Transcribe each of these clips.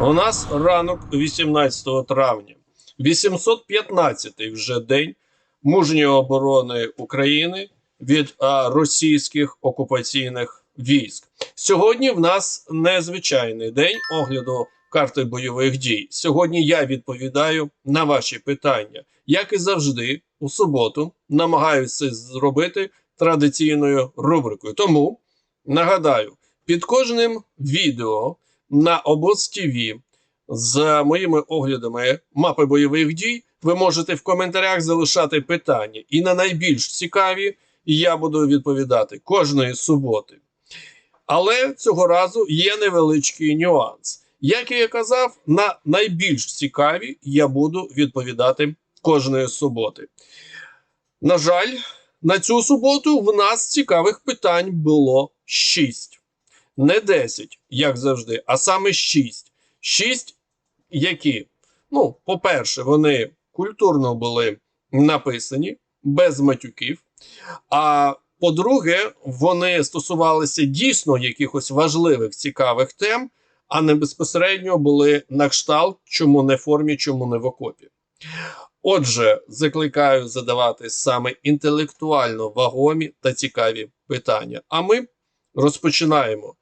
У нас ранок 18 травня, 815-й вже день мужньої оборони України від а, російських окупаційних військ. Сьогодні в нас незвичайний день огляду карти бойових дій. Сьогодні я відповідаю на ваші питання, як і завжди, у суботу намагаюся зробити традиційною рубрикою. Тому нагадаю, під кожним відео на обоз ТВ з моїми оглядами мапи бойових дій. Ви можете в коментарях залишати питання, і на найбільш цікаві я буду відповідати кожної суботи. Але цього разу є невеличкий нюанс. Як я казав, на найбільш цікаві я буду відповідати кожної суботи. На жаль, на цю суботу в нас цікавих питань було 6. Не 10, як завжди, а саме 6. 6, які, ну, по-перше, вони культурно були написані без матюків. А по-друге, вони стосувалися дійсно якихось важливих цікавих тем, а не безпосередньо були на кшталт, чому не в формі, чому не в окопі. Отже, закликаю задавати саме інтелектуально вагомі та цікаві питання. А ми розпочинаємо.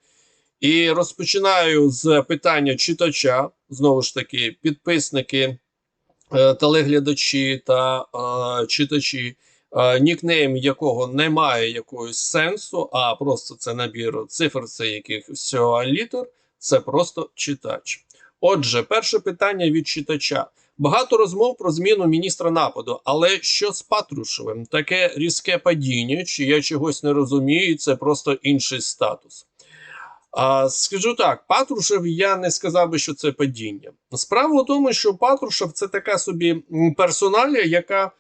І розпочинаю з питання читача. Знову ж таки, підписники, е, телеглядачі та е, читачі, е, нікнейм якого не має якогось сенсу, а просто це набір цифр, це яких всього літер, це просто читач. Отже, перше питання від читача. Багато розмов про зміну міністра нападу, але що з Патрушевим? Таке різке падіння, чи я чогось не розумію, це просто інший статус. Скажу так, Патрушев, я не сказав би, що це падіння. Справа в тому, що Патрушев це така собі персоналія, яка,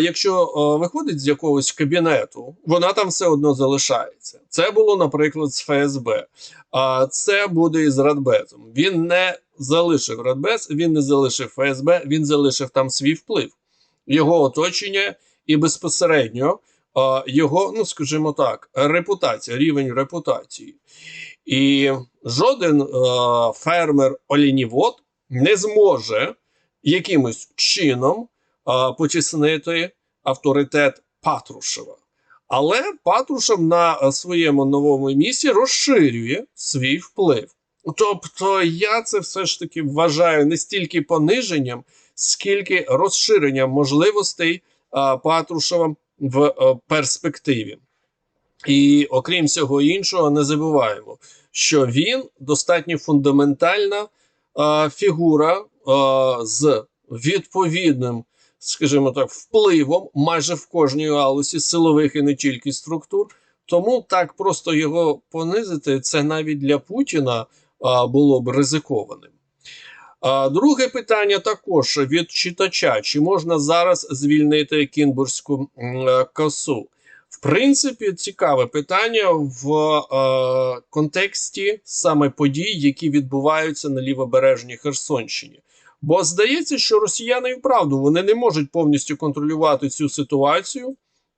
якщо виходить з якогось кабінету, вона там все одно залишається. Це було, наприклад, з ФСБ, а це буде і з Радбезом. Він не залишив Радбез, він не залишив ФСБ, він залишив там свій вплив, його оточення і безпосередньо його, ну скажімо так, репутація, рівень репутації. І жоден е, фермер олінівод не зможе якимось чином е, потіснити авторитет Патрушева. Але Патрушев на е, своєму новому місці розширює свій вплив. Тобто я це все ж таки вважаю не стільки пониженням, скільки розширенням можливостей е, Патрушева в е, перспективі. І окрім всього іншого, не забуваємо, що він достатньо фундаментальна е, фігура е, з відповідним, скажімо так, впливом майже в кожній галузі силових і не тільки структур. Тому так просто його понизити, це навіть для Путіна е, було б ризикованим. А друге питання також від читача: чи можна зараз звільнити Кінбурзьку косу? В принципі, цікаве питання в е, контексті саме подій, які відбуваються на лівобережній Херсонщині. Бо здається, що росіяни і вправду вони не можуть повністю контролювати цю ситуацію,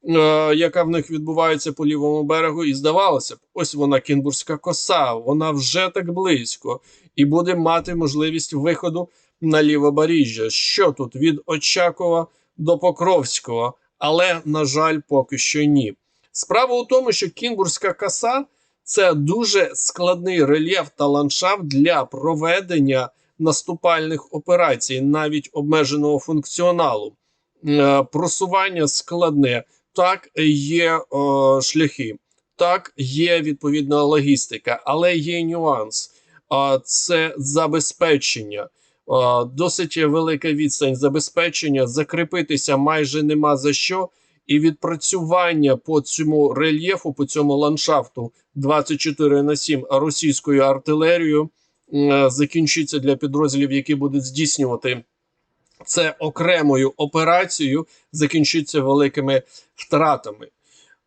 е, яка в них відбувається по лівому берегу, і здавалося б, ось вона Кінбурзька коса, вона вже так близько і буде мати можливість виходу на лівобережжя. Що тут від Очакова до Покровського? Але, на жаль, поки що ні. Справа у тому, що Кінбурзька коса це дуже складний рельєф та ландшафт для проведення наступальних операцій, навіть обмеженого функціоналу. Е, Просування складне, так є е, шляхи, так є відповідна логістика, але є нюанс. Це забезпечення. А, Досить велика відстань забезпечення, закріпитися майже нема за що, і відпрацювання по цьому рельєфу, по цьому ландшафту 24 на 7 російською артилерією закінчиться для підрозділів, які будуть здійснювати це окремою операцією, закінчиться великими втратами.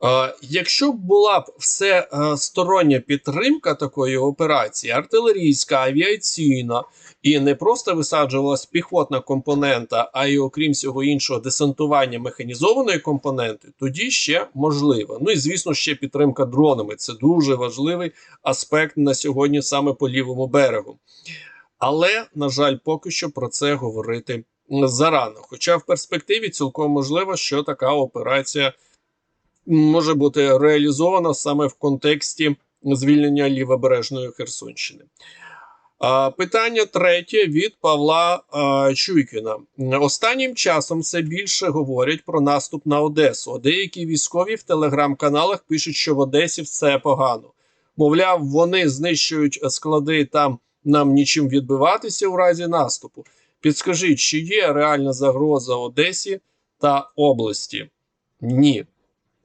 Е, Якщо б була б все е, підтримка такої операції, артилерійська, авіаційна, і не просто висаджувалась піхотна компонента, а й окрім всього іншого, десантування механізованої компоненти, тоді ще можливо. Ну і звісно, ще підтримка дронами. Це дуже важливий аспект на сьогодні саме по лівому берегу. Але, на жаль, поки що про це говорити зарано. Хоча в перспективі цілком можливо, що така операція може бути реалізована саме в контексті звільнення лівобережної Херсонщини. Питання третє від Павла Чуйкіна. Останнім часом все більше говорять про наступ на Одесу. Деякі військові в телеграм-каналах пишуть, що в Одесі все погано. Мовляв, вони знищують склади там нам нічим відбиватися у разі наступу. Підскажіть, чи є реальна загроза Одесі та області? Ні,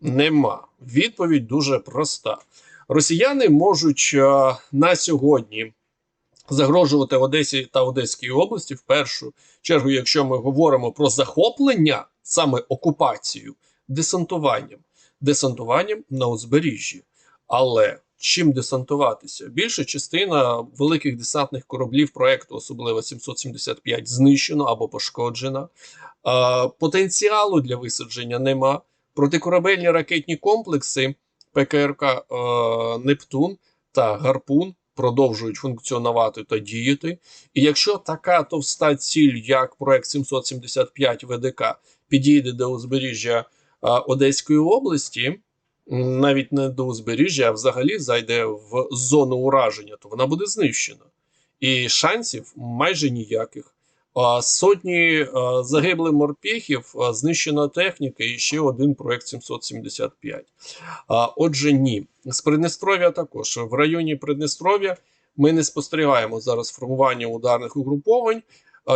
нема. Відповідь дуже проста. Росіяни можуть а, на сьогодні загрожувати Одесі та Одеській області в першу чергу, якщо ми говоримо про захоплення, саме окупацію, десантуванням, десантуванням на узбережжі. Але чим десантуватися? Більша частина великих десантних кораблів проекту, особливо 775, знищено або пошкоджена. Потенціалу для висадження нема. Протикорабельні ракетні комплекси ПКРК е, Нептун та Гарпун продовжують функціонувати та діяти. І якщо така товста ціль, як проект 775 ВДК, підійде до узбережжя е, Одеської області, навіть не до узбережжя, а взагалі зайде в зону ураження, то вона буде знищена. І шансів майже ніяких. Сотні загиблих морпіхів, знищена техніка і ще один проект 775. Отже, ні. З Приднестров'я також. В районі Приднестров'я ми не спостерігаємо зараз формування ударних угруповань,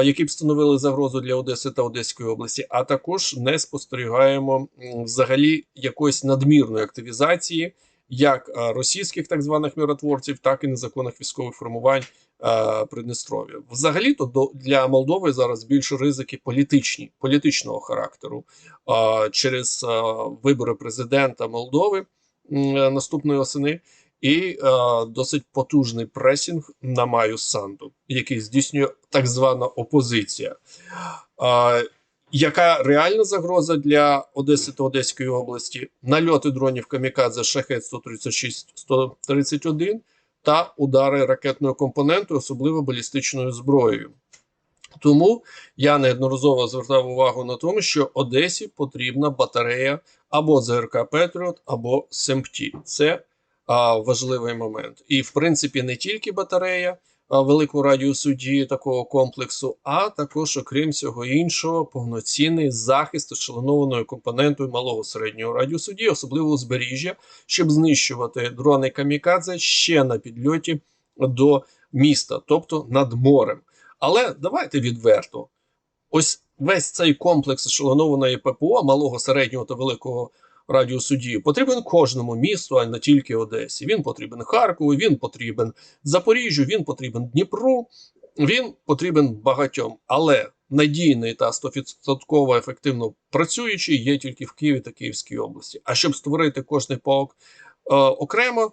які б становили загрозу для Одеси та Одеської області, а також не спостерігаємо взагалі якоїсь надмірної активізації як російських так званих миротворців, так і незаконних військових формувань е, Приднестров'я. Взагалі, то до для Молдови зараз більше ризики політичні, політичного характеру е, через е, вибори президента Молдови е, наступної осени. І е, досить потужний пресінг на Маю Санду, який здійснює так звана опозиція. Е, яка реальна загроза для Одеси та Одеської області? Нальоти дронів Камікадзе Шахет 136-131 та удари ракетною компонентою, особливо балістичною зброєю. Тому я неодноразово звертав увагу на тому, що Одесі потрібна батарея або ЗРК Петріот, або СМТ. Це а, важливий момент. І, в принципі, не тільки батарея а, великого радіусу дії такого комплексу, а також, окрім всього іншого, повноцінний захист ешелонованою компонентою малого середнього радіусу дії, особливо узбережжя, щоб знищувати дрони камікадзе ще на підльоті до міста, тобто над морем. Але давайте відверто. Ось весь цей комплекс ешелонованої ППО малого, середнього та великого радіусу дії потрібен кожному місту, а не тільки Одесі. Він потрібен Харкову, він потрібен Запоріжжю, він потрібен Дніпру, він потрібен багатьом. Але надійний та 100% ефективно працюючий є тільки в Києві та Київській області. А щоб створити кожний полк е, окремо.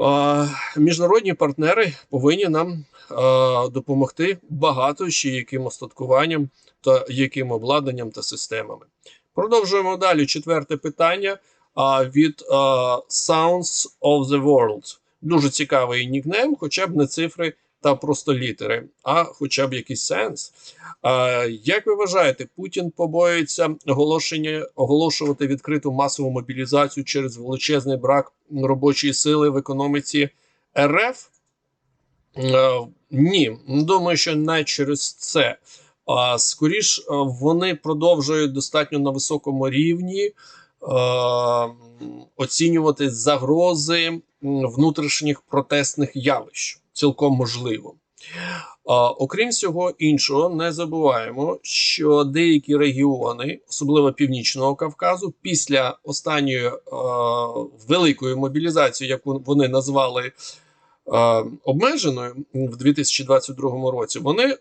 Е, Міжнародні партнери повинні нам е, допомогти багато ще яким остаткуванням та яким обладнанням та системами. Продовжуємо далі. Четверте питання а, від а, Sounds of the World. Дуже цікавий нікнейм, хоча б не цифри та просто літери, а хоча б якийсь сенс. А, як ви вважаєте, Путін побоюється оголошення оголошувати відкриту масову мобілізацію через величезний брак робочої сили в економіці РФ? Е, ні, думаю, що не через це. Скоріш е, вони продовжують достатньо на високому рівні е, оцінювати загрози внутрішніх протестних явищ. Цілком можливо. Окрім всього іншого, не забуваємо, що деякі регіони, особливо Північного Кавказу, після останньої е, великої мобілізації, яку вони назвали обмеженою в 2022 році, вони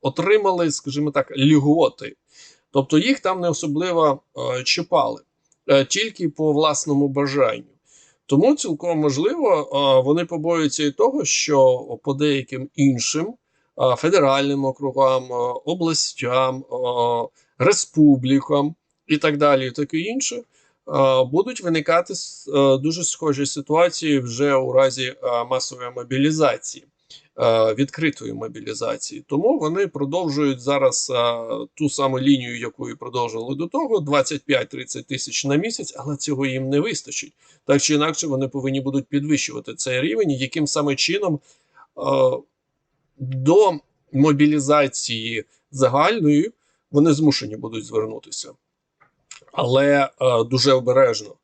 отримали, скажімо так, льготи. Тобто їх там не особливо е, чіпали, е, тільки по власному бажанню. Тому цілком можливо, е, вони побоюються і того, що по деяким іншим федеральним округам, областям, республікам і так далі, і таке інше, будуть виникати е, дуже схожі ситуації вже у разі масової мобілізації. Е, відкритої мобілізації. Тому вони продовжують зараз е, ту саму лінію, яку і продовжували до того: 25-30 тисяч на місяць, але цього їм не вистачить. Так чи інакше, вони повинні будуть підвищувати цей рівень, яким саме чином е, до мобілізації загальної вони змушені будуть звернутися. Але е, дуже обережно.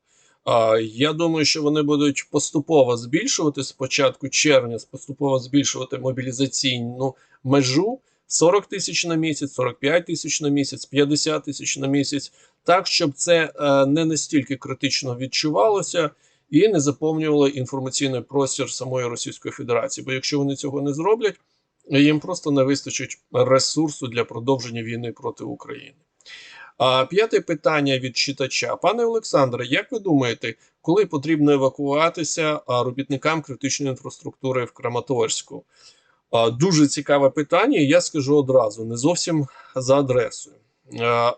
Я думаю, що вони будуть поступово збільшувати з початку червня, поступово збільшувати мобілізаційну межу 40 тисяч на місяць, 45 тисяч на місяць, 50 тисяч на місяць, так щоб це е, не настільки критично відчувалося і не заповнювало інформаційний простір самої Російської Федерації. Бо якщо вони цього не зроблять, їм просто не вистачить ресурсу для продовження війни проти України. А п'яте питання від читача. Пане Олександре, як ви думаєте, коли потрібно евакуватися робітникам критичної інфраструктури в Краматорську? Дуже цікаве питання, я скажу одразу, не зовсім за адресою.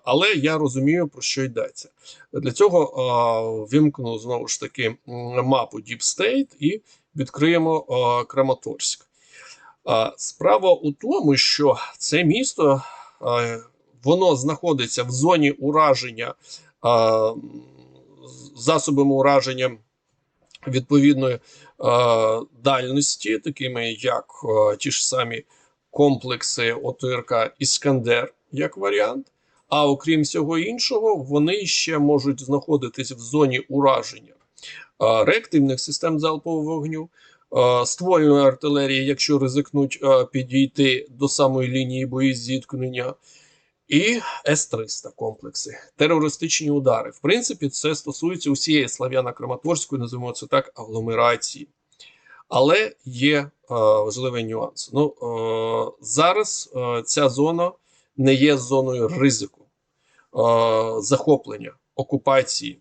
Але я розумію, про що йдеться. Для цього вимкну знову ж таки мапу Deep State і відкриємо Краматорськ. Справа у тому, що це місто воно знаходиться в зоні ураження а, засобами ураження відповідної а, дальності, такими як а, ті ж самі комплекси ОТРК Іскандер, як варіант. А окрім всього іншого, вони ще можуть знаходитись в зоні ураження а, реактивних систем залпового вогню, ствольної артилерії, якщо ризикнуть підійти до самої лінії боєзіткнення, і С-300 комплекси, терористичні удари. В принципі, це стосується усієї Слав'яно-Краматорської, називаємо це так, агломерації. Але є е, важливий нюанс. Ну, е, зараз е, ця зона не є зоною ризику, е, захоплення, окупації.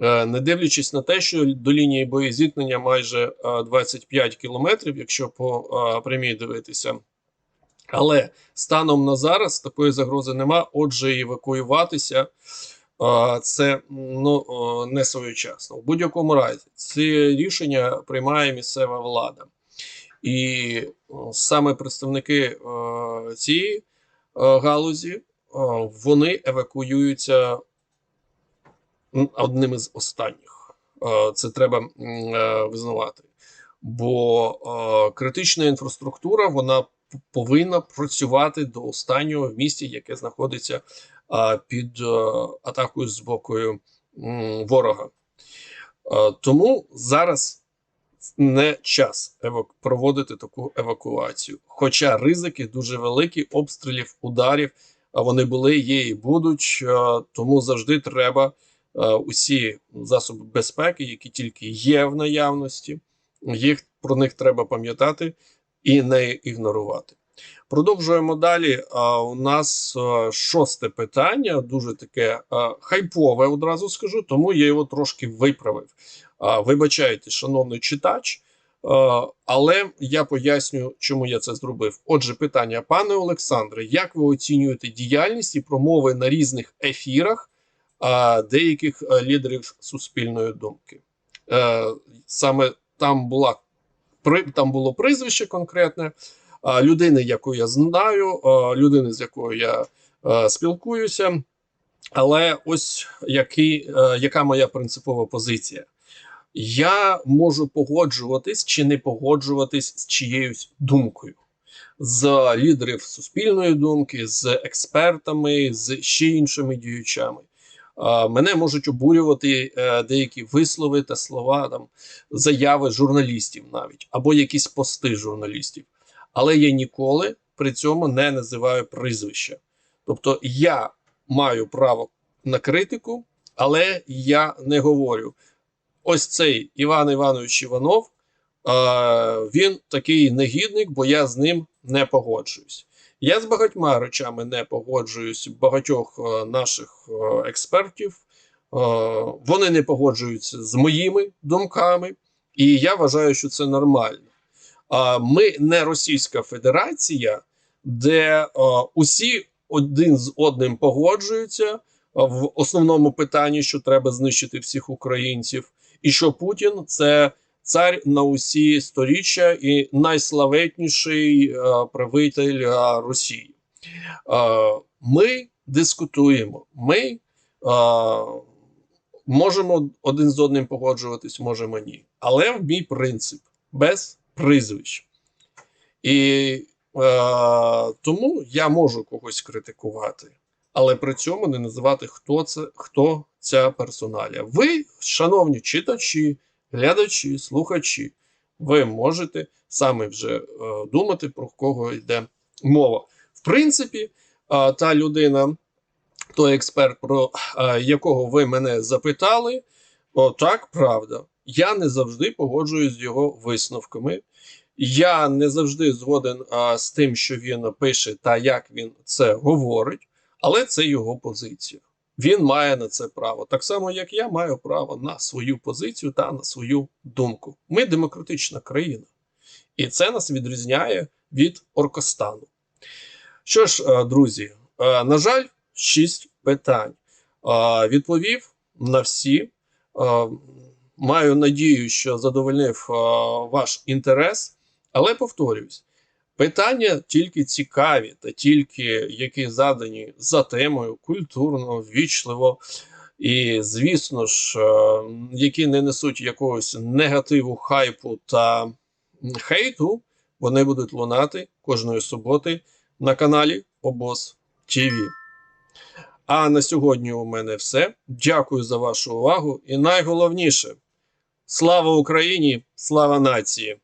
Е, не дивлячись на те, що до лінії боєзіткнення майже е, 25 кілометрів, якщо по е, прямій дивитися. Але станом на зараз такої загрози нема. Отже, евакуюватися це ну не своєчасно. В будь-якому разі це рішення приймає місцева влада, і саме представники цієї галузі вони евакуюються одним із останніх. Це треба е, визнавати. Бо критична інфраструктура вона повинна працювати до останнього в місті, яке знаходиться е, під е, атакою з боку ворога. Е, тому зараз не час евак- проводити таку евакуацію. Хоча ризики дуже великі, обстрілів, ударів, а вони були, є і будуть. е, Тому завжди треба е, усі засоби безпеки, які тільки є в наявності, їх про них треба пам'ятати і не ігнорувати. Продовжуємо далі. У нас шосте питання, дуже таке хайпове, одразу скажу, тому я його трошки виправив. Вибачайте, шановний читач, але я поясню, чому я це зробив. Отже, питання, пане Олександре, як ви оцінюєте діяльність і промови на різних ефірах деяких е, лідерів суспільної думки? Е, Саме там була там було прізвище конкретне людини, яку я знаю, людини, з якою я спілкуюся. Але ось який, е, яка моя принципова позиція? Я можу погоджуватись чи не погоджуватись з чиєюсь думкою, з лідерів суспільної думки, з експертами, з ще іншими діячами. Мене можуть обурювати е, деякі вислови та слова, там заяви журналістів навіть або якісь пости журналістів. Але я ніколи при цьому не називаю прізвища. Тобто я маю право на критику, але я не говорю. Ось цей Іван Іванович Іванов, він такий негідник, бо я з ним не погоджуюсь. Я з багатьма речами не погоджуюсь багатьох е, наших е, експертів. Е, вони не погоджуються з моїми думками, і я вважаю, що це нормально. Ми не Російська Федерація, де усі один з одним погоджуються в основному питанні, що треба знищити всіх українців, і що Путін це цар на усі сторіччя і найславетніший е, правитель е, Росії. Е, Ми дискутуємо, ми можемо один з одним погоджуватись, можемо ні. Але мій принцип без прізвищ. І е, тому я можу когось критикувати, але при цьому не називати, хто це, хто ця персоналія. Ви, шановні читачі, глядачі, слухачі, ви можете саме вже е, думати, про кого йде мова. В принципі, е, та людина, той експерт, про е, якого ви мене запитали, так, правда. Я не завжди погоджуюсь з його висновками. Я не завжди згоден а, з тим, що він пише та як він це говорить, але це його позиція. Він має на це право. Так само, як я маю право на свою позицію та на свою думку. Ми демократична країна, і це нас відрізняє від Оркостану. Що ж, е, друзі, е, на жаль, шість питань. Е, Відповів на всі. Маю надію, що задовольнив ваш інтерес, але повторюсь, питання тільки цікаві та тільки які задані за темою культурно, ввічливо і, звісно ж, е, які не несуть якогось негативу, хайпу та хейту, вони будуть лунати кожної суботи на каналі Обоз ТВ. А на сьогодні у мене все. Дякую за вашу увагу. І найголовніше слава Україні, слава нації!